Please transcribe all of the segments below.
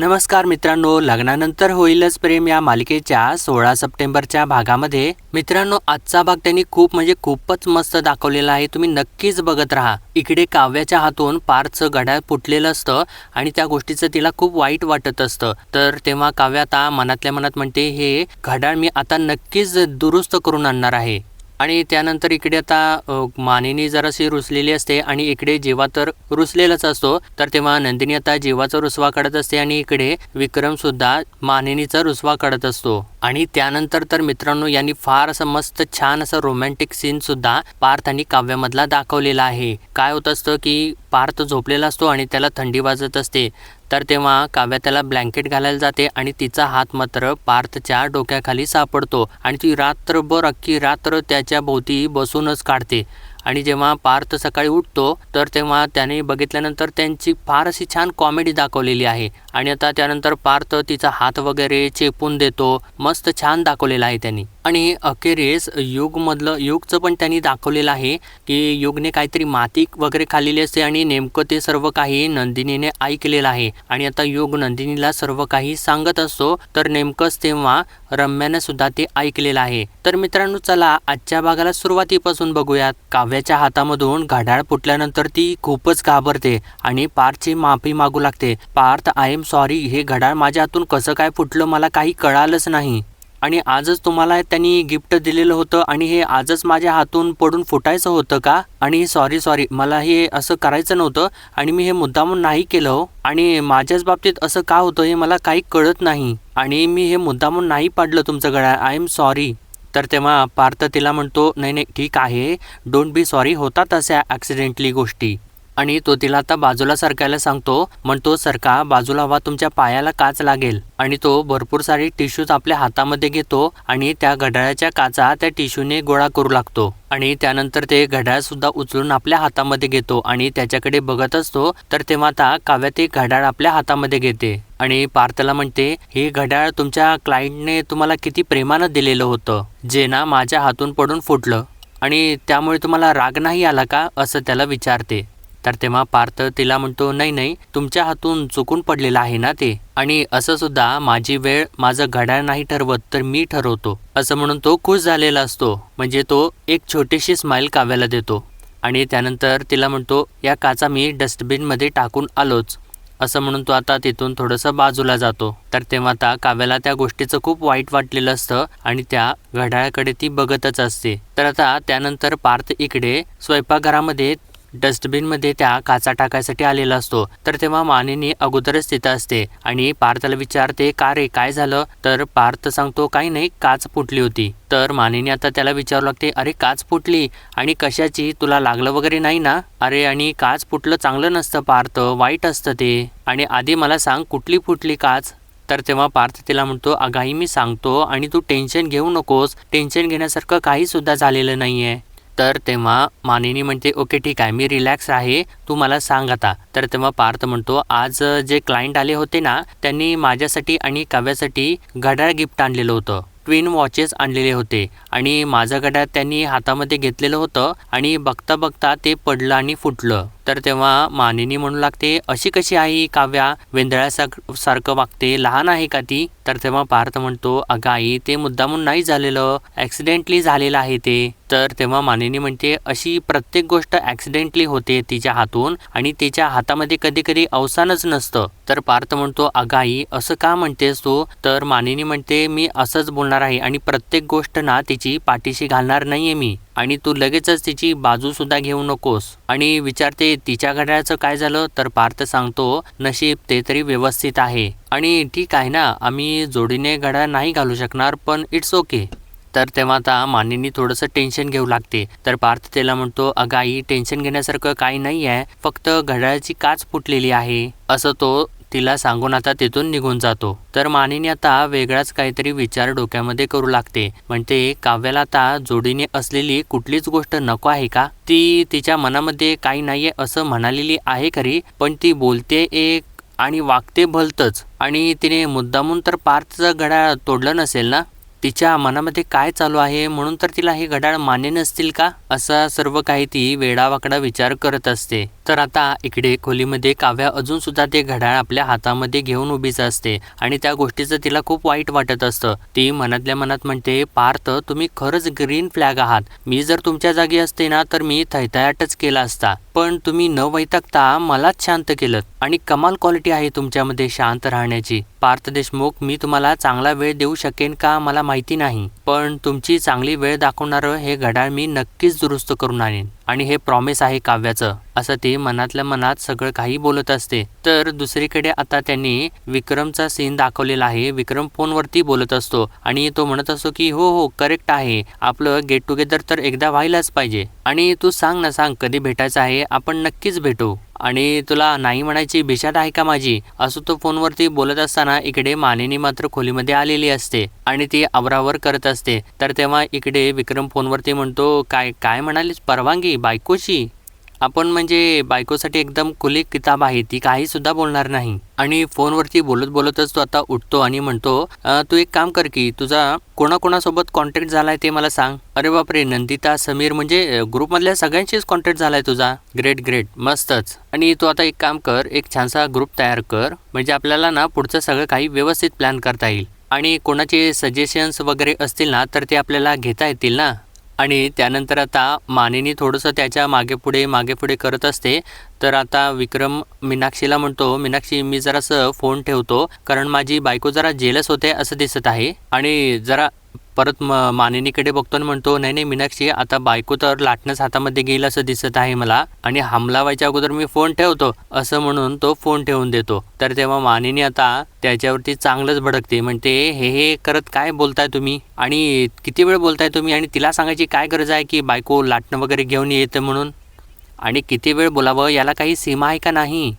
नमस्कार मित्रांनो लग्नानंतर होईलच प्रेम या मालिकेच्या सोळा सप्टेंबरच्या भागामध्ये. मित्रांनो आजचा भाग त्यांनी खूप म्हणजे खूपच मस्त दाखवलेला आहे. तुम्ही नक्कीच बघत राहा. इकडे काव्याच्या हातून पारचं घड्याळ फुटलेलं असतं आणि त्या गोष्टीचं तिला खूप वाईट वाटत असतं. तर तेव्हा काव्य आता मनातल्या मनात म्हणते हे घड्याळ मी आता नक्कीच दुरुस्त करून आणणार आहे. आणि त्यानंतर इकडे आता मानेनी जराशी रुसलेली असते आणि इकडे जीवा तर रुसलेलाच असतो तर तेव्हा नंदिनी आता जीवाचा रुसवा काढत असते आणि इकडे विक्रम सुद्धा मानिनीचा रुसवा काढत असतो. आणि त्यानंतर तर मित्रांनो यांनी फार असं मस्त छान असं रोमॅन्टिक सीन सुद्धा पार्थ आणि काव्यामधला दाखवलेला आहे. काय होत असतं की पार्थ झोपलेला असतो आणि त्याला थंडी वाजत असते. तर तेव्हा काव्या त्याला ब्लँकेट घालायला जाते आणि तिचा हात मात्र पार्थच्या डोक्याखाली सापडतो आणि ती रात्रभर अख्खी रात्र त्याच्या भोवती बसूनच काढते. आणि जेव्हा पार्थ सकाळी उठतो तर तेव्हा त्याने बघितल्यानंतर त्यांची फार अशी छान कॉमेडी दाखवलेली आहे. आणि आता त्यानंतर पार्थ तिचा हात वगैरे चेपून देतो. मस्त छान दाखवलेला आहे त्यांनी. आणि अखेरीस युगमधलं युगचं पण त्यांनी दाखवलेलं आहे की युगने काहीतरी माती वगैरे खाल्लेली असते आणि नेमकं ते सर्व काही नंदिनीने ऐकलेलं आहे. आणि आता युग नंदिनीला सर्व काही सांगत असतो तर नेमकंच तेव्हा रम्याने सुद्धा ते ऐकलेलं आहे. तर मित्रांनो चला आजच्या भागाला सुरुवातीपासून बघूयात. काव्याच्या हातामधून घड्याळ फुटल्यानंतर ती खूपच घाबरते आणि पार्थची माफी मागू लागते. पार्थ आय एम सॉरी हे घड्याळ माझ्या हातून कसं काय फुटलं मला काही कळालंच नाही. आणि आजच तुम्हाला त्यांनी गिफ्ट दिलेलं होतं आणि हे आजच माझ्या हातून पडून फुटायचं होतं का? आणि सॉरी सॉरी मला हे असं करायचं नव्हतं आणि मी हे मुद्दामून नाही केलं हो. आणि माझ्याच बाबतीत असं का होतं हे मला काही कळत नाही. आणि मी हे मुद्दामून नाही पाडलं तुमचं गळ्या आय एम सॉरी तर तेव्हा पार्थ तिला म्हणतो नाही नाही ठीक आहे. डोंट बी सॉरी होतात अशा ॲक्सिडेंटली गोष्टी. आणि तो तिला आता बाजूला सरकायला सांगतो. म्हणतो सरका बाजूला हवा तुमच्या पायाला काच लागेल. आणि तो भरपूर सारे टिश्यूज आपल्या हातामध्ये घेतो आणि त्या घड्याळाच्या काचा त्या टिश्यूने गोळा करू लागतो. आणि त्यानंतर ते घड्याळ सुद्धा उचलून आपल्या हातामध्ये घेतो आणि त्याच्याकडे बघत असतो तर तेव्हा आता काव्या ते घड्याळ आपल्या हातामध्ये घेते. आणि पार्थला म्हणते हे घड्याळ तुमच्या क्लायंटने तुम्हाला किती प्रेमानं दिलेलं होतं जे ना माझ्या हातून पडून फुटलं. आणि त्यामुळे तुम्हाला राग नाही आला का? असं त्याला विचारते. तर तेव्हा पार्थ तिला म्हणतो नाही नाही तुमच्या हातून चुकून पडलेलं आहे ना ते? आणि असं सुद्धा माझी वेळ माझं घड्याळ नाही ठरवत तर मी ठरवतो. असं म्हणून तो खुश झालेला असतो. म्हणजे तो एक छोटीशी स्माईल काव्याला देतो. आणि त्यानंतर तिला म्हणतो या काचा मी डस्टबिनमध्ये टाकून आलोच. असं म्हणून तो आता तिथून थोडंसं बाजूला जातो. तर तेव्हा आता काव्याला त्या गोष्टीचं खूप वाईट वाटलेलं असतं आणि त्या घड्याळाकडे ती बघतच असते. तर आता त्यानंतर पार्थ इकडे स्वयंपाकघरामध्ये डस्टबिनमध्ये त्या काचा टाकायसाठी आलेला असतो. तर तेव्हा मानिनी अगोदरच तिथं असते आणि पार्थला विचारते का रे काय झालं? तर पार्थ सांगतो काही नाही काच फुटली होती. तर मानिनी आता त्याला विचारू लागते अरे काच फुटली? आणि कशाची? तुला लागलं वगैरे नाही ना? अरे आणि काच फुटलं चांगलं नसतं पार्थ वाईट असतं ते. आणि आधी मला सांग कुठली फुटली काच? तर तेव्हा पार्थ तिला म्हणतो अगाई मी सांगतो आणि तू टेन्शन घेऊ नकोस. टेन्शन घेण्यासारखं काही सुद्धा झालेलं नाहीये. तर तेव्हा मानिनी म्हणते ओके ठीक आहे मी रिलॅक्स आहे तू मला सांग आता. तर तेव्हा पार्थ म्हणतो आज जे क्लायंट आले होते ना त्यांनी माझ्यासाठी आणि काव्यासाठी घड्याळ गिफ्ट आणलेलं होतं. ट्विन वॉचेस आणलेले होते. आणि माझं घड्याळ त्यांनी हातामध्ये घेतलेलं होतं आणि बघता बघता ते पडलं आणि फुटलं. तर तेव्हा मानिनी म्हणू लागते अशी कशी आहे ही काव्या? वेंदळ्यासारखं सारखं वागते लहान आहे का ती? तर तेव्हा पार्थ म्हणतो अगं आई ते मुद्दामून नाही झालेलं. ॲक्सिडेंटली झालेलं आहे ते. तर तेव्हा मानिनी म्हणते अशी प्रत्येक गोष्ट ॲक्सिडेंटली होते तिच्या हातून आणि तिच्या हातामध्ये कधी कधी अवसानच नसतं. तर पार्थ म्हणतो अगाई आई असं का म्हणतेस तू? तर मानिनी म्हणते मी असंच बोलणार आहे आणि प्रत्येक गोष्ट ना तिची पाठीशी घालणार नाहीये मी. आणि तू लगेचच तिची बाजूसुद्धा घेऊ नकोस. आणि विचारते तिच्या घड्याळाचं काय झालं? तर पार्थ सांगतो नशीब ते तरी व्यवस्थित आहे. आणि ठीक आहे ना आम्ही जोडीने घड्याळ नाही घालू शकणार पण इट्स ओके तर तेव्हा आता मानिनी थोडंसं टेन्शन घेऊ लागते. तर पार्थ त्याला म्हणतो अगं आई टेन्शन घेण्यासारखं काही नाही आहे फक्त घड्याळाची काच फुटलेली आहे. असं तो तिला सांगून आता तिथून निघून जातो. तर मानिनी आता वेगळाच काहीतरी विचार डोक्यामध्ये करू लागते. म्हणते काव्याला आता जोडीने असलेली कुठलीच गोष्ट नको आहे का? ती तिच्या मनामध्ये काही नाहीये असं म्हणालेली आहे खरी पण ती बोलते एक आणि वागते भलतच. आणि तिने मुद्दामून तर पार्थचं घड्याळ तोडलं नसेल ना? तिच्या मनामध्ये काय चालू आहे? म्हणून तर तिला हे घड्याळ मान्य नसतील का? असा सर्व काही ती वेडावाकडा विचार करत असते. तर आता इकडे खोलीमध्ये काव्या अजून सुद्धा ते घड्याळ आपल्या हातामध्ये घेऊन उभीच असते. आणि त्या गोष्टीचं तिला खूप वाईट वाटत असतं. ती मनातल्या मनात म्हणते पार्थ तुम्ही खरंच ग्रीन फ्लॅग आहात. मी जर तुमच्या जागी असते ना तर मी थैथयाटच केला असता. पण तुम्ही न वैतागता मलाच शांत केलं. आणि कमाल क्वालिटी आहे तुमच्यामध्ये शांत राहण्याची. पार्थ देशमुख मी तुम्हाला चांगला वेळ देऊ शकेन का मला माहिती नाही. पण तुमची चांगली वेळ दाखवणारं हे घड्याळ मी नक्कीच दुरुस्त करून आणेन. आणि हे प्रॉमिस आहे काव्याचं. असं ते मनातल्या मनात सगळं काही बोलत असते. तर दुसरीकडे आता त्यांनी विक्रमचा सीन दाखवलेला आहे. विक्रम फोनवरती बोलत असतो आणि तो म्हणत असतो की हो हो करेक्ट आहे. आपलं गेट टुगेदर तर एकदा व्हायलाच पाहिजे. आणि तू सांग ना सांग कधी भेटायचं आहे? आपण नक्कीच भेटू. आणि तुला नाही म्हणायची भिशाट आहे का माझी? असं तो फोनवरती बोलत असताना इकडे मानिनी मात्र खोलीमध्ये आलेली असते आणि ती आवरावर करत असते. तर तेव्हा इकडे विक्रम फोनवरती म्हणतो काय काय म्हणालीस? परवानगी? बायकोची? आपण म्हणजे बायकोसाठी एकदम खुली किताब आहे ती काहीसुद्धा बोलणार नाही. आणि फोनवरती बोलत बोलतच तो आता उठतो आणि म्हणतो तू एक काम कर की तुझा कोणाकोणासोबत कॉन्टॅक्ट झालाय ते मला सांग. अरे बापरे नंदिता समीर म्हणजे ग्रुपमधल्या सगळ्यांशीच कॉन्टॅक्ट झालाय तुझा. ग्रेट ग्रेट मस्तच. आणि तू आता एक काम कर एक छानसा ग्रुप तयार कर म्हणजे आपल्याला ना पुढचं सगळं काही व्यवस्थित प्लॅन करता येईल. आणि कोणाचे सजेशन्स वगैरे असतील ना तर ते आपल्याला घेता येतील ना. आणि त्यानंतर आता मानेनी थोडंसं त्याच्यामागे पुढे मागे पुढे करत असते. तर आता विक्रम मीनाक्षीला म्हणतो मीनाक्षी मी जरासं फोन ठेवतो कारण माझी बायको जरा जेलस होते असं दिसत आहे आणि जरा परत म मानिनीकडे बघतो आणि म्हणतो नाही नाही मीनाक्षी आता बायको तर लाटणंच हातामध्ये गेईल असं दिसत आहे मला आणि हमला व्हायच्या अगोदर मी फोन ठेवतो असं म्हणून तो फोन ठेवून देतो. तर तेव्हा मानिनी आता त्याच्यावरती चांगलंच भडकते. म्हणते हे हे करत काय बोलताय तुम्ही? आणि किती वेळ बोलताय तुम्ही? आणि तिला सांगायची काय गरज आहे की बायको लाटणं वगैरे घेऊन येतं म्हणून? आणि किती वेळ बोलावं? याला काही सीमा आहे का नाही?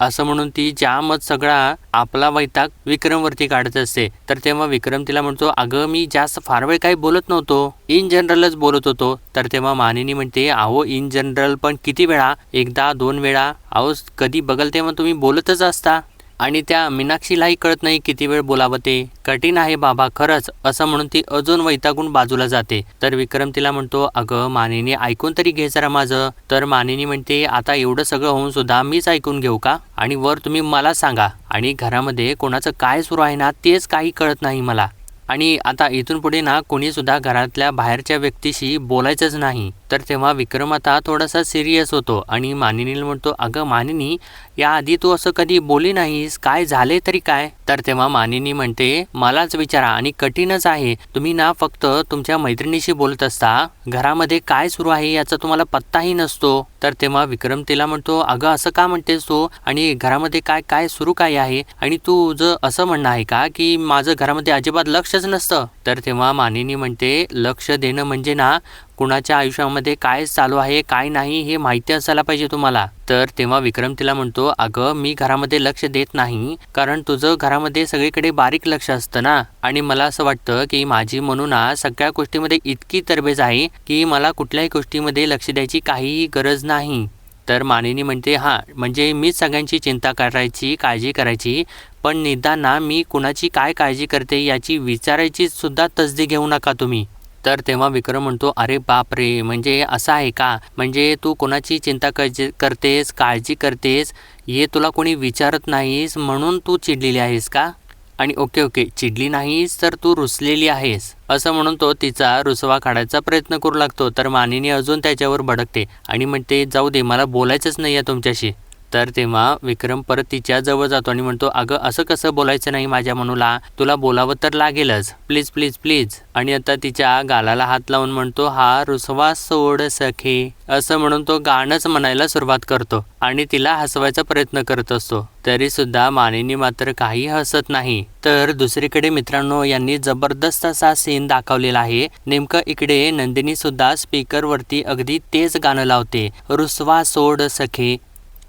असं म्हणून ती जामच सगळा आपला वैताग विक्रमवरती काढत असते. तर तेव्हा विक्रम तिला म्हणतो अगं मी जास्त फार वेळ काही बोलत नव्हतो. इन जनरलच बोलत होतो. तर तेव्हा मानिनी म्हणते अहो इन जनरल पण किती वेळा? एकदा दोन वेळा? अहो कधी बघल तेव्हा तुम्ही बोलतच असता. आणि त्या मीनाक्षीलाही कळत नाही किती वेळ बोलावं ते. कठीण आहे बाबा खरंच असं म्हणून ती अजून वैतागून बाजूला जाते. तर विक्रम तिला म्हणतो अगं मानिनी ऐकून तरी घे जरा माझं. तर मानिनी म्हणते आता एवढं सगळं होऊन सुद्धा मीच ऐकून घेऊ का? आणि वर तुम्ही मला सांगा. आणि घरामध्ये कोणाचं काय सुरू आहे ना तेच काही कळत नाही मला. आणि आता इथून पुढे ना कोणीसुद्धा घरातल्या बाहेरच्या व्यक्तीशी बोलायचंच नाही. तर तेव्हा विक्रम आता थोडासा सिरियस होतो आणि मानिनीला म्हणतो अगं मानिनी याआधी तू असं कधी बोली नाहीस? काय झाले तरी काय? तर तेव्हा मानिनी म्हणते मलाच विचारा आणि कठीणच आहे. तुम्ही ना फक्त तुमच्या मैत्रिणीशी बोलत असता. घरामध्ये काय सुरू आहे याचा तुम्हाला पत्ताही नसतो. तर तेव्हा विक्रम तिला म्हणतो अगं असं का म्हणतेस तू? आणि घरामध्ये काय काय सुरू काय आहे? आणि तू जर असं म्हणणं आहे का की माझं घरामध्ये अजिबात लक्ष लक्षच नसतं. तर तेव्हा मानिनी म्हणते लक्ष देणं म्हणजे ना कुणाच्या आयुष्यामध्ये काय चालू आहे काय नाही हे माहिती असायला पाहिजे तुम्हाला. तर तेव्हा विक्रम तिला म्हणतो अगं मी घरामध्ये लक्ष देत नाही कारण तुझं घरामध्ये सगळीकडे बारीक लक्ष असतं ना. आणि मला असं वाटतं की माझी म्हणून ना सगळ्या गोष्टीमध्ये इतकी तरबेज आहे की मला कुठल्याही गोष्टीमध्ये लक्ष द्यायची काहीही गरज नाही. तर मानिनी म्हणते हां म्हणजे मीच सगळ्यांची चिंता करायची काळजी करायची पण निदान ना मी कुणाची काय काळजी करते याची विचारायची सुद्धा तसदी घेऊ नका तुम्ही. तर तेव्हा विक्रम म्हणतो अरे बाप रे म्हणजे असं आहे का? म्हणजे तू कोणाची चिंता करजे करतेस काळजी करतेस? हे तुला कोणी विचारत नाहीस म्हणून तू चिडलेली आहेस का? आणि ओके ओके चिडली नाहीस तर तू रुसलेली आहेस. असं म्हणून तो तिचा रुसवा काढायचा प्रयत्न करू लागतो. तर मानिनी अजून त्याच्यावर भडकते आणि म्हणते जाऊ दे मला बोलायचंच नाही आहे तुमच्याशी. तर तेव्हा विक्रम परत तिच्या जवळ जातो आणि म्हणतो अगं असं कसं बोलायचं नाही माझ्या मनूला? तुला बोलावं तर लागेलच. Please please please. आणि आता तिच्या गालाला हात लावून म्हणतो हा रुसवा सोड सखे. असं म्हणून तो गाणंच म्हणायला सुरुवात करतो आणि तिला हसवायचा प्रयत्न करत असतो. तरी सुद्धा मानिनी मात्र काही हसत नाही. तर दुसरीकडे मित्रांनो यांनी जबरदस्त असा सीन दाखवलेला आहे. नेमकं इकडे नंदिनी सुद्धा स्पीकरवरती अगदी तेच गाणं लावते. रुसवा सोड सखे.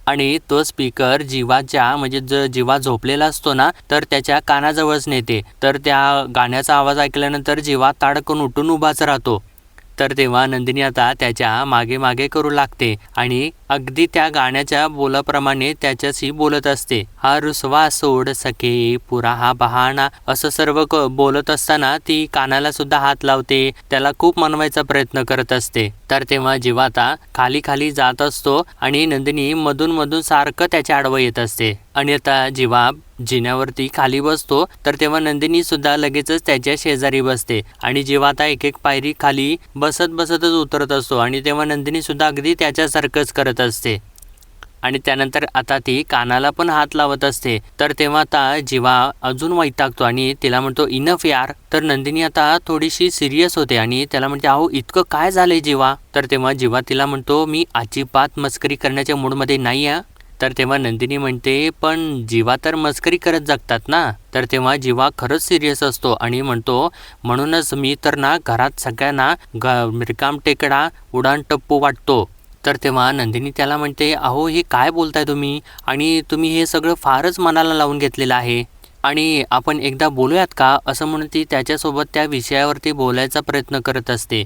आणि तो स्पीकर जीवाच्या म्हणजे जर जीवा झोपलेला असतो ना तर त्याच्या कानाजवळच नेते. तर त्या गाण्याचा आवाज ऐकल्यानंतर जीवा ताडकन उठून उभाच राहतो. तर तेव्हा नंदिनी आता त्याच्यामागे मागे करू लागते आणि अगदी त्या गाण्याच्या बोलाप्रमाणे त्याच्याशी बोलत असते. हा रुसवा सोड सके पुरा हा बहाणा असं सर्व क- बोलत असताना ती कानाला सुद्धा हात लावते त्याला खूप मनवायचा प्रयत्न करत असते. तर तेव्हा जीवाता खाली खाली जात असतो आणि नंदिनी मधून मधून सारखं त्याच्या आडवं येत असते. आणि आता जीवा जिन्यावरती खाली बसतो तर तेव्हा नंदिनी सुद्धा लगेचच त्याच्या शेजारी बसते आणि जेव्हा आता एक एक पायरी खाली बसत बसतच उतरत असतो आणि तेव्हा नंदिनी सुद्धा अगदी त्याच्यासारखंच करत असते. आणि त्यानंतर आता ती कानाला पण हात लावत असते. तर तेव्हा आता जीवा अजून वैतागतो आणि तिला म्हणतो इनफ यार. तर नंदिनी आता थोडीशी सिरियस होते आणि त्याला म्हणते अहो इतकं काय झालंय जीवा? तर तेव्हा जीवा तिला म्हणतो मी अजिबात मस्करी करण्याच्या मूडमध्ये नाही आहे तर तेव्हा नंदिनी म्हणते पण जीवा तर मस्करी करत जगतात ना? तर तेव्हा जीवा खरंच सिरियस असतो आणि म्हणतो म्हणूनच मी तर ना घरात सगळ्यांना ग रिकाम टेकडा उडान टप्पू वाटतो. तर तेव्हा नंदिनी त्याला म्हणते अहो हे काय बोलताय तुम्ही? आणि तुम्ही हे सगळं फारच मनाला लावून घेतलेलं आहे. आणि आपण एकदा बोलूयात का? असं म्हणून ती त्याच्यासोबत त्या विषयावरती बोलायचा प्रयत्न करत असते.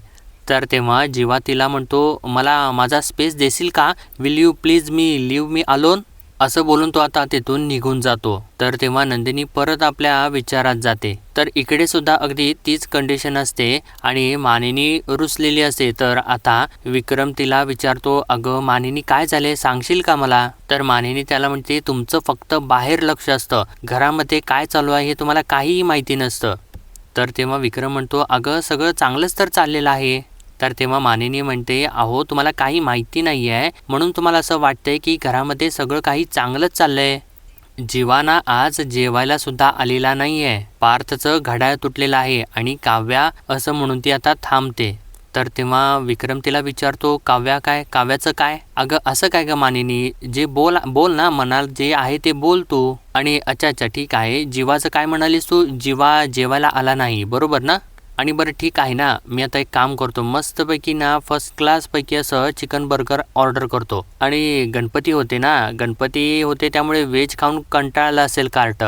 तर तेव्हा जीवा तिला म्हणतो मला माझा स्पेस देशील का? विल यू प्लीज मी लिव्ह मी अलोन असं बोलून तो आता तिथून निघून जातो. तर तेव्हा नंदिनी परत आपल्या विचारात जाते. तर इकडे सुद्धा अगदी तीच कंडिशन असते आणि मानिनी रुसलेली असते. तर आता विक्रम तिला विचारतो अगं मानिनी काय झाले? सांगशील का मला? तर मानिनी त्याला म्हणते तुमचं फक्त बाहेर लक्ष असतं. घरामध्ये काय चालू आहे हे तुम्हाला काहीही माहिती नसतं. तर तेव्हा विक्रम म्हणतो अगं सगळं चांगलंच तर चाललेलं आहे. तर तेव्हा मानिनी म्हणते अहो तुम्हाला काही माहिती नाही आहे म्हणून तुम्हाला असं वाटतंय की घरामध्ये सगळं काही चांगलंच चाललंय. जीवाना आज जेवायला सुद्धा आलेला नाहीये. पार्थचं घड्याळ तुटलेलं आहे आणि काव्या असं म्हणून ती आता थांबते. तर तेव्हा विक्रम तिला विचारतो काव्या काय? काव्याचं काय? अगं असं काय ग मानिनी? जे बोल बोल ना मनाल जे आहे ते बोल तू. आणि अच्छा अच्छा ठीक आहे. जीवाचं काय म्हणालीस तू? जीवा जेवायला आला नाही बरोबर ना? आणि बरं ठीक आहे ना. मी आता एक काम करतो. मस्तपैकी ना फर्स्ट क्लासपैकी असं चिकन बर्गर ऑर्डर करतो. आणि गणपती होते ना. गणपती होते त्यामुळे व्हेज खाऊन कंटाळला असेल कार्ट.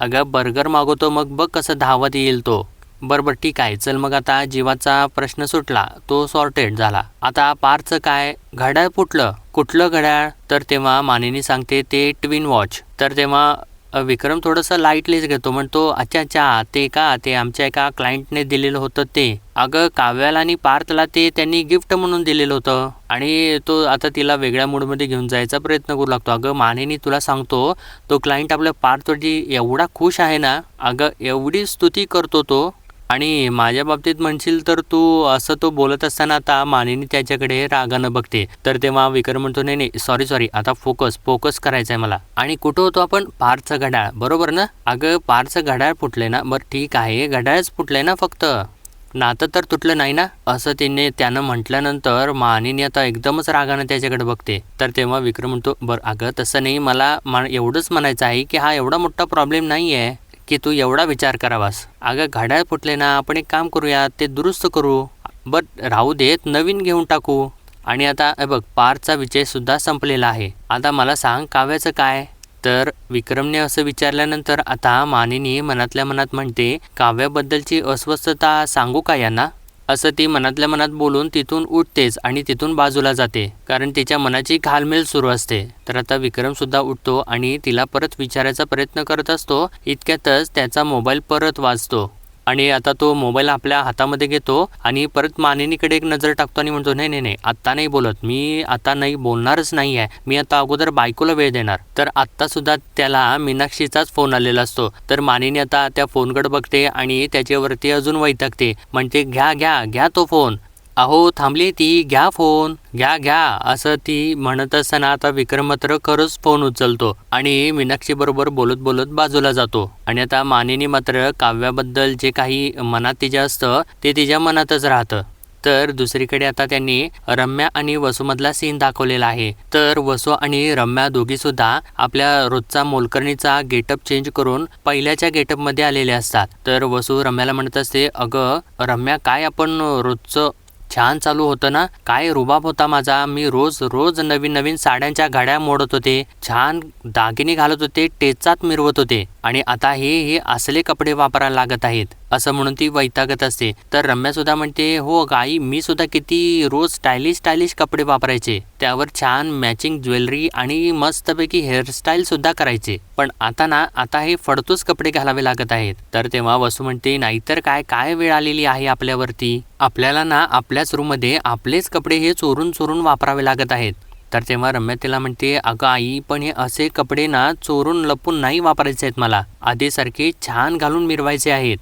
अगं बर्गर मागवतो मग बघ कसं धावत येईल तो. बरं बरं ठीक आहे. चल मग आता जीवाचा प्रश्न सुटला. तो सॉर्टेड झाला. आता पारचं काय? घड्याळ फुटलं. कुठलं घड्याळ? तर तेव्हा मानेनी सांगते ते ट्विन वॉच तर तेव्हा विक्रम थोडंसं लाईटलीच घेतो. म्हणतो अच्छा अच्छा ते का? ते आमच्या एका क्लायंटने दिलेलं होतं ते. अगं काव्याला आणि पार्थला ते त्यांनी गिफ्ट म्हणून दिलेलं होतं. आणि तो आता तिला वेगळ्या मूडमध्ये घेऊन जायचा प्रयत्न करू लागतो. अगं मानेनी तुला सांगतो तो क्लायंट आपल्या पार्थवरती एवढा खुश आहे ना? अगं एवढी स्तुती करतो तो. आणि माझ्या बाबतीत म्हणशील तर तू असं तो बोलत असताना आता मानिनी त्याच्याकडे रागानं बघते. तर तेव्हा विक्रम म्हणतो नाही नाही सॉरी सॉरी आता फोकस फोकस करायचा आहे मला. आणि कुठं होतो आपण? पारचं घड्याळ. बरोबर ना? अगं पारचं घड्याळ फुटलंय ना? बरं ठीक आहे घड्याळच फुटलंय ना फक्त? नातं तर तुटलं नाही ना? असं तिने त्यानं म्हटल्यानंतर मानिनी आता एकदमच रागानं त्याच्याकडे बघते. तर तेव्हा विक्रम म्हणतो बरं अगं तसं नाही. मला मा एवढंच म्हणायचं आहे की हा एवढा मोठा प्रॉब्लेम नाही आहे की तू एवढा विचार करावास अगं घड्याळ फुटले ना आपण एक काम करूया ते दुरुस्त करू. बट राहू देत नवीन घेऊन टाकू. आणि आता बघ पारचा विजयसुद्धा संपलेला आहे. आता मला सांग काव्याचं काय? तर विक्रमने असं विचारल्यानंतर आता मानिनी मनातल्या मनात म्हणते काव्याबद्दलची अस्वस्थता सांगू का यांना? असं ती मनातल्या मनात बोलून तिथून उठतेच आणि तिथून बाजूला जाते. कारण तिच्या मनाची घालमेल सुरू असते. तर आता विक्रमसुद्धा उठतो आणि तिला परत विचारायचा प्रयत्न करत असतो. इतक्यातच त्याचा मोबाईल परत वाजतो. आणि आता तो मोबाईल आपल्या हातामध्ये घेतो आणि परत मानिनीकडे एक नजर टाकतो आणि म्हणतो नाही नाही नाही आत्ता नाही बोलत. मी आता नाही बोलणारच नाही आहे मी आता अगोदर बायकोला वेळ देणार. तर आत्ता सुद्धा त्याला मीनाक्षीचाच फोन आलेला असतो. तर मानिनी आता त्या फोनकडे बघते आणि त्याच्यावरती अजून वैतागते. म्हणते घ्या घ्या घ्या तो फोन. अहो थांबली ती घ्या फोन. घ्या घ्या असं ती म्हणत असताना आता विक्रम मात्र खरंच फोन उचलतो आणि मीनाक्षी बरोबर बोलत बोलत बाजूला जातो. आणि आता मानिनी मात्र काव्याबद्दल जे काही मनात तिच्या असतं ते तिच्या मनातच राहतं. तर दुसरीकडे आता त्यांनी रम्या आणि वसूमधला सीन दाखवलेला आहे. तर वसू आणि रम्या दोघी सुद्धा आपल्या रोजचा मोलकर्णीचा गेटअप चेंज करून पहिल्याच्या गेटअपमध्ये आलेले असतात. तर वसू रम्याला म्हणत असते अगं रम्या काय आपण रोजचं छान चालू होतं ना? काय रुबाब होता माझा. मी रोज रोज नवीन नवीन साड्यांच्या गाड्या मोडत होते. छान दागिने घालत होते टेचात मिरवत होते. आणि आता हे हे असले कपडे वापरायला लागत आहेत. असं म्हणून ती वैतागत असते. तर रम्या सुद्धा म्हणते हो गाई मी सुद्धा किती रोज स्टायलिश स्टायलिश कपडे वापरायचे. त्यावर छान मॅचिंग ज्वेलरी आणि मस्तपैकी हेअरस्टाईल सुद्धा करायचे. पण आता ना आता हे फडतोच कपडे घालावे लागत आहेत. तर तेव्हा वसू म्हणते नाहीतर काय काय वेळ आलेली आहे आपल्यावरती? आपल्याला ना आपल्याच रूममध्ये आपलेच कपडे हे चोरून चोरून वापरावे लागत आहेत. तर तेव्हा रम्या तिला म्हणते अगं आई पण हे असे कपडे ना चोरून लपून नाही वापरायचे आहेत मला. आधीसारखे छान घालून मिरवायचे आहेत.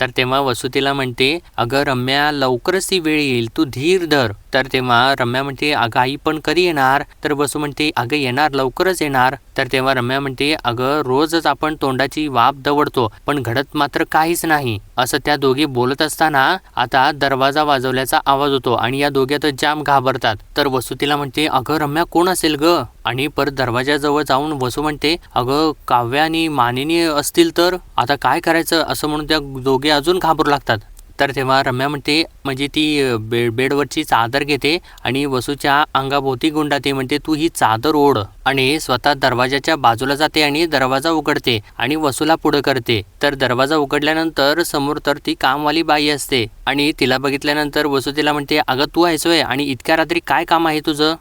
तर तेव्हा वसुतीला म्हणते अगं रम्या लवकरच ती वेळ येईल. तू धीर धर. तर तेव्हा रम्या म्हणते अगं आई पण कधी येणार? तर बसू म्हणते अगं येणार लवकरच येणार. तर तेव्हा रम्या म्हणते अगं रोजच आपण तोंडाची वाफ दवडतो पण घडत मात्र काहीच नाही. असं त्या दोघी बोलत असताना आता दरवाजा वाजवल्याचा आवाज होतो आणि या दोघ्यातच जाम घाबरतात. तर वसू तिला म्हणते अगं रम्या कोण असेल ग? आणि परत दरवाजाजवळ जाऊन वसू म्हणते अगं काव्या आणि मानिनी असतील तर? आता काय करायचं? असं म्हणून त्या दोघे अजून घाबरू लागतात. तर तेव्हा रम्या म्हणते म्हणजे ती बेड बेडवरची चादर घेते आणि वसूच्या अंगाभोवती गुंडाते. म्हणते तू ही चादर ओढ. आणि स्वतः दरवाजाच्या बाजूला जाते आणि दरवाजा उघडते आणि वसूला पुढं करते. तर दरवाजा उघडल्यानंतर समोर तर ती कामवाली बाई असते. आणि तिला बघितल्यानंतर वसू तिला म्हणते अगं तू आहेस आणि इतक्या रात्री काय काम आहे तुझं?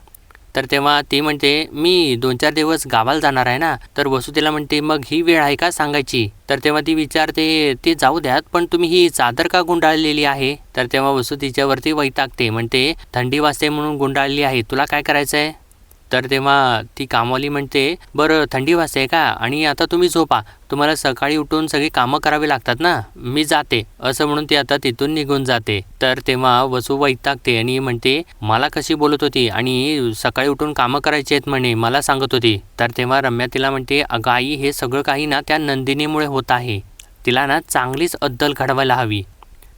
तर तेव्हा ती म्हणते मी दोन चार दिवस गावाला जाणार आहे ना तर वसुतीला म्हणते मग ही वेळ आहे का सांगायची? तर तेव्हा ती विचारते ते जाऊ द्यात पण तुम्ही ही चादर का गुंडाळलेली आहे? तर तेव्हा वसुतीच्यावरती वैतागते म्हणते थंडी वाजते म्हणून गुंडाळली आहे तुला काय करायचं आहे तर तेव्हा ती कामवाली म्हणते बरं थंडी वाजते का? आणि आता तुम्ही झोपा. तुम्हाला सकाळी उठून सगळी कामं करावी लागतात ना? मी जाते. असं म्हणून ती आता तिथून निघून जाते. तर तेव्हा वसू वैतागते आणि म्हणते मला कशी बोलत होती? आणि सकाळी उठून कामं करायची आहेत म्हणे मला सांगत होती. तर तेव्हा रम्या तिला म्हणते अगाई आई हे सगळं काही ना त्या नंदिनीमुळे होत आहे. तिला ना चांगलीच अद्दल घडवायला हवी.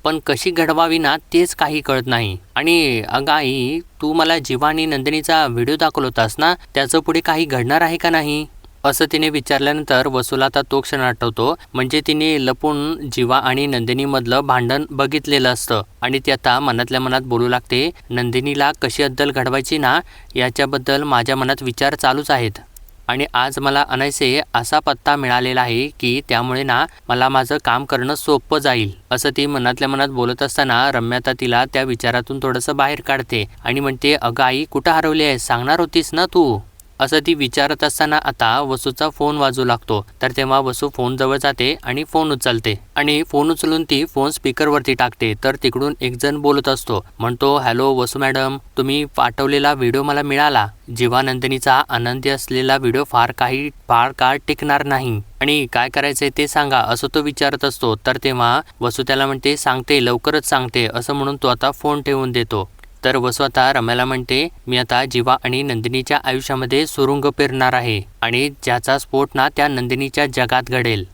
पण कशी घडवावी ना तेच काही कळत नाही. आणि अगं आई तू मला जीवा आणि नंदिनीचा व्हिडिओ दाखवला होतास ना त्याचं पुढे काही घडणार आहे का नाही? असं तिने विचारल्यानंतर वसूला आता तो क्षण आठवतो म्हणजे तिने लपून जीवा आणि नंदिनीमधलं भांडण बघितलेलं असतं. आणि ती आता मनातल्या मनात बोलू लागते नंदिनीला कशी अद्दल घडवायची ना याच्याबद्दल माझ्या मनात विचार चालूच आहेत. आणि आज मला अनायसे असा पत्ता मिळालेला आहे की त्यामुळे ना मला माझं काम करणं सोपं जाईल असं ती मनातल्या मनात बोलत असताना रम्याता तिला त्या विचारातून थोडंसं बाहेर काढते आणि म्हणते अगं आई कुठं हरवली आहे सांगणार होतीस ना तू? असं ती विचारत असताना आता वसूचा फोन वाजू लागतो. तर तेव्हा वसू फोन जवळ जाते आणि फोन उचलते. आणि फोन उचलून ती फोन स्पीकरवरती टाकते. तर तिकडून एक जण बोलत असतो. म्हणतो हॅलो वसू मॅडम तुम्ही पाठवलेला व्हिडिओ मला मिळाला. जीवानंदिनीचा आनंदी असलेला व्हिडिओ फार काही फार काळ टिकणार नाही. आणि काय करायचंय ते सांगा असं तो विचारत असतो. तर तेव्हा वसू त्याला म्हणते सांगते लवकरच सांगते असं म्हणून तो आता फोन ठेवून देतो. तर वसू आता रम्याला म्हणते मी आता जीवा आणि नंदिनीच्या आयुष्यामध्ये सुरुंग पेरणार आहे आणि ज्याचा स्फोट ना त्या नंदिनीच्या जगात घडेल.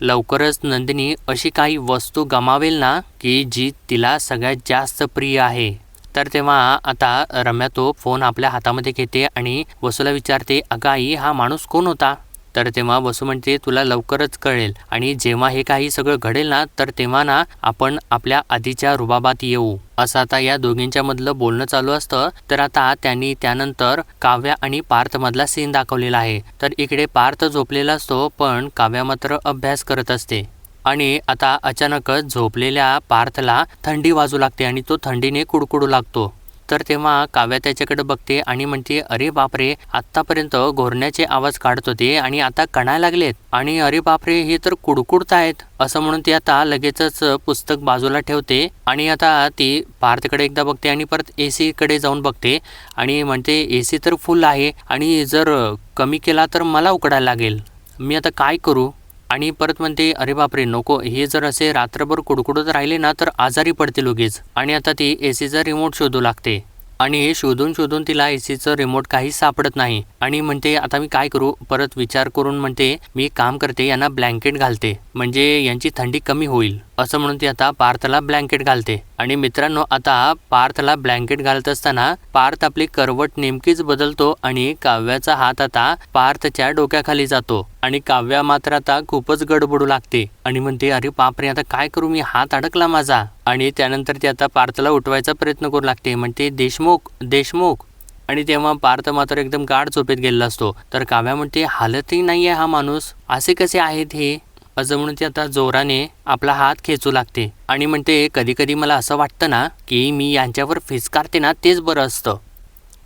लवकरच नंदिनी अशी काही वस्तू गमावेल ना की जी तिला सगळ्यात जास्त प्रिय आहे. तर तेव्हा आता रम्या तो फोन आपल्या हातामध्ये घेते आणि वसूला विचारते अगं आई हा माणूस कोण होता? तर तेव्हा वसू म्हणते तुला लवकरच कळेल. आणि जेव्हा हे काही सगळं घडेल ना तर तेव्हा ना आपण आपल्या आधीच्या रुबाबात येऊ. असं आता या दोघींच्या मधलं बोलणं चालू असतं. तर आता त्यांनी त्यानंतर काव्या आणि पार्थ मधला सीन दाखवलेला आहे. तर इकडे पार्थ झोपलेला असतो पण काव्या मात्र अभ्यास करत असते. आणि आता अचानकच झोपलेल्या पार्थला थंडी वाजू लागते आणि तो थंडीने कुडकुडू लागतो. तर तेव्हा काव्या त्याच्याकडे बघते आणि म्हणते अरे बापरे आत्तापर्यंत घोरण्याचे आवाज काढत होते आणि आता कणायला लागलेत. आणि अरे बापरे हे तर कुडकुडत आहेत. असं म्हणून ती आता लगेचच पुस्तक बाजूला ठेवते आणि आता ती पार्थकडे एकदा बघते आणि परत ए कडे जाऊन बघते आणि म्हणते ए सी तर फुल आहे आणि जर कमी केला तर मला उकडायला लागेल. मी आता काय करू? आणि परत म्हणते अरे बापरे नको. हे जर असे रात्रभर कुडकुडत राहिले ना तर आजारी पडते लगेच आणि आता ती ए सीचा रिमोट शोधू लागते. आणि शोधून शोधून तिला ए सीचं रिमोट काही सापडत नाही. आणि म्हणते आता मी काय करू? परत विचार करून म्हणते मी काम करते यांना ब्लँकेट घालते. म्हणजे यांची थंडी कमी होईल. असं म्हणून ती आता पार्थला ब्लँकेट घालते. आणि मित्रांनो आता पार्थला ब्लँकेट घालत असताना पार्थ आपली करवट नेमकीच बदलतो आणि काव्याचा हात आता पार्थच्या डोक्याखाली जातो. आणि काव्या मात्र आता खूपच गडबडू लागते. आणि म्हणते अरे बापरे आता काय करू? मी हात अडकला माझा. आणि त्यानंतर ती आता पार्थला उठवायचा प्रयत्न करू लागते. म्हणते देशमुख देशमुख. आणि तेव्हा पार्थ मात्र एकदम गाढ झोपेत गेलेला असतो. तर काव्या म्हणते हालतही नाही आहे हा माणूस. असे कसे आहेत हे? असं म्हणून ती आता जोराने आपला हात खेचू लागते. आणि म्हणते कधी कधी मला असं वाटतं ना की मी यांच्यावर फिसकारते ना तेच बरं असतं.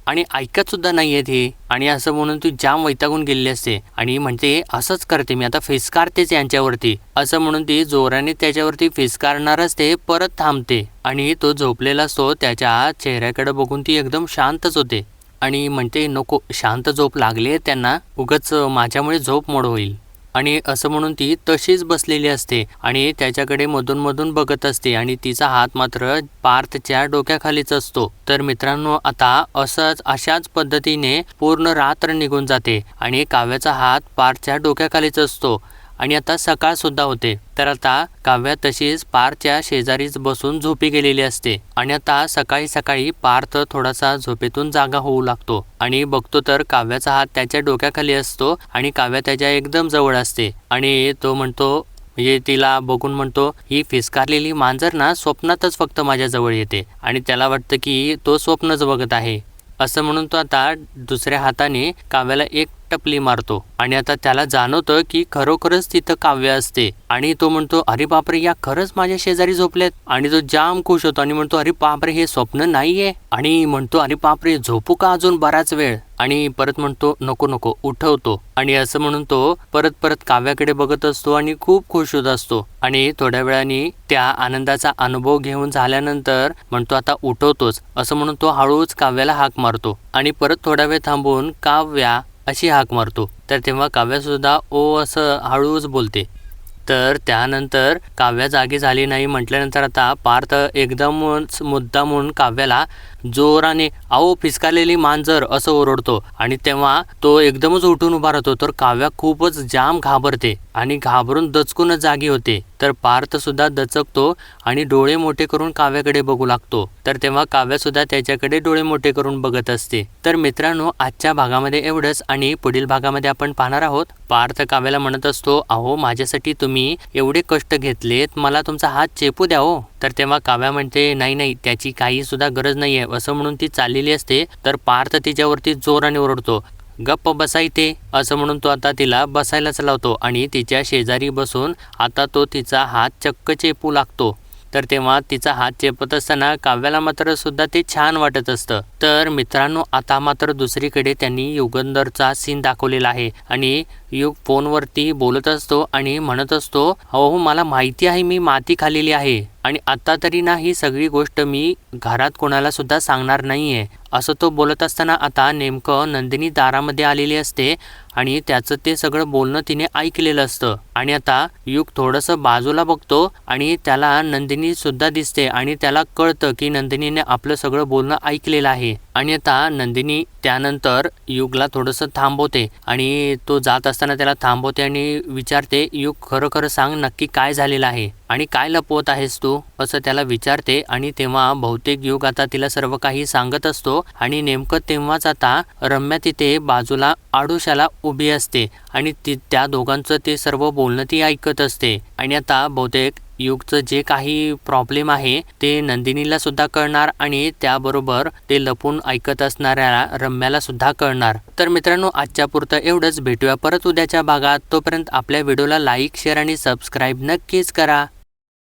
आणि ऐकत सुद्धा नाही आहेत हे. आणि असं म्हणून तू जाम वैतागून गेलेली असते. आणि म्हणते असंच करते मी. आता फिसकारतेच यांच्यावरती. असं म्हणून ती जोराने त्याच्यावरती फिसकारणारच ते परत थांबते. आणि तो झोपलेला असतो त्याच्या चेहऱ्याकडे बघून ती एकदम शांतच होते. आणि म्हणते नको शांत झोप लागली त्यांना. उगच माझ्यामुळे झोप मोड होईल. आणि असं म्हणून ती तशीच बसलेली असते आणि त्याच्याकडे मधून मधून बघत असते आणि तिचा हात मात्र पार्थच्या डोक्याखालीच असतो. तर मित्रांनो आता असंच अशाच पद्धतीने पूर्ण रात्र निघून जाते आणि काव्याचा हात पार्थच्या डोक्याखालीच असतो. आणि आता सकाळसुद्धा होते. तर आता काव्या तशीच पारच्या शेजारीच बसून झोपी गेलेली असते. आणि आता सकाळी सकाळी पार्थ थोडासा झोपेतून जागा होऊ लागतो. आणि बघतो तर काव्याचा हात त्याच्या डोक्याखाली असतो आणि काव्या त्याच्या एकदम जवळ असते. आणि तो म्हणतो म्हणजे तिला बघून म्हणतो ही फिसकारलेली मांजर ना स्वप्नातच फक्त माझ्याजवळ येते. आणि त्याला वाटतं की तो स्वप्नच बघत आहे. असं म्हणून तो आता दुसऱ्या हाताने काव्याला एक टपली मारतो. आणि आता त्याला जाणवतं की खरोखरच तिथं काव्य असते. आणि तो म्हणतो अरे बापरे या खरंच माझ्या शेजारी झोपलेत. आणि तो जाम खुश होतो आणि म्हणतो अरे बापरे हे स्वप्न नाहीये. आणि म्हणतो अरे बापरे झोपू का अजून बराच वेळ? आणि परत म्हणतो नको नको उठवतो. आणि असं म्हणून तो परत परत काव्याकडे बघत असतो आणि खूप खुश होत असतो. आणि थोड्या वेळाने त्या आनंदाचा अनुभव घेऊन झाल्यानंतर म्हणतो आता उठवतोच. असं म्हणून तो हळूच काव्याला हाक मारतो. आणि परत थोडा वेळ थांबून काव्या अशी हाक मारतो. तर तेव्हा काव्यासुद्धा ओ असं हळूच बोलते. तर त्यानंतर काव्या जागी झाली नाही म्हटल्यानंतर आता पार्थ एकदमच मुद्दा म्हणून काव्याला जोराने आओ फिसकालेली मांजर असं ओरडतो आणि तेव्हा तो एकदमच उठून उभा राहतो. तर काव्या खूपच जाम घाबरते आणि घाबरून दचकूनच जागी होते. तर पार्थ सुद्धा दचकतो आणि डोळे मोठे करून काव्याकडे बघू लागतो. तर तेव्हा काव्या सुद्धा त्याच्याकडे डोळे मोठे करून बघत असते. तर मित्रांनो आजच्या भागामध्ये एवढंच आणि पुढील भागामध्ये आपण पाहणार आहोत. पार्थ काव्याला म्हणत असतो अहो माझ्यासाठी तुम्ही एवढे कष्ट घेतलेत. मला तुमचा हात चेपू द्या हो. तर तेव्हा काव्या म्हणते नाही नाही त्याची काही सुद्धा गरज आहे असं म्हणून ती चाललेली असते तर पार्थ तिच्यावरती जोराने ओरडतो. गप्प बसायते असं म्हणून तो आता तिला बसायलाच लावतो आणि तिच्या शेजारी बसून आता तो तिचा हात चक्क चेपू लागतो. तर तेव्हा तिचा हात चेपत असताना काव्याला मात्र सुद्धा ते छान वाटत असतं. तर मित्रांनो आता मात्र दुसरीकडे त्यांनी युगंधरचा सीन दाखवलेला आहे आणि युग फोनवरती बोलत असतो आणि म्हणत असतो हो मला माहिती आहे मी माती खालेली आहे. आणि आता तरी ना ही सगळी गोष्ट मी घरात कोणाला सुद्धा सांगणार नाहीये. असं तो बोलत असताना आता नेमकं नंदिनी दारामध्ये आलेली असते आणि त्याचं ते सगळं बोलणं तिने ऐकलेलं असतं. आणि आता युग थोडंसं बाजूला बघतो आणि त्याला नंदिनी सुद्धा दिसते आणि त्याला कळतं की नंदिनीने आपलं सगळं बोलणं ऐकलेलं आहे. आणि आता नंदिनी त्यानंतर युगला थोडंसं थांबवते आणि तो जात असताना त्याला थांबवते आणि विचारते युग खरं खरं सांग नक्की काय झालेलं आहे? आणि काय लपवत आहेस तू? असं त्याला विचारते आणि तेव्हा बहुतेक युग आता तिला सर्व काही सांगत असतो आणि नेमकं तेव्हाच आता रम्या तिथे बाजूला आडुशाला उभी असते आणि ती त्या दोघांचं ते सर्व बोलणं ती ऐकत असते. आणि आता बहुतेक युगचं जे काही प्रॉब्लेम आहे ते नंदिनीला सुद्धा कळणार आणि त्याबरोबर ते लपून ऐकत असणाऱ्या रम्याला सुद्धा कळणार. तर मित्रांनो आजच्या पुरतं एवढंच. भेटूया परत उद्याच्या भागात. तोपर्यंत आपल्या व्हिडिओला लाईक शेअर आणि सबस्क्राईब नक्कीच करा.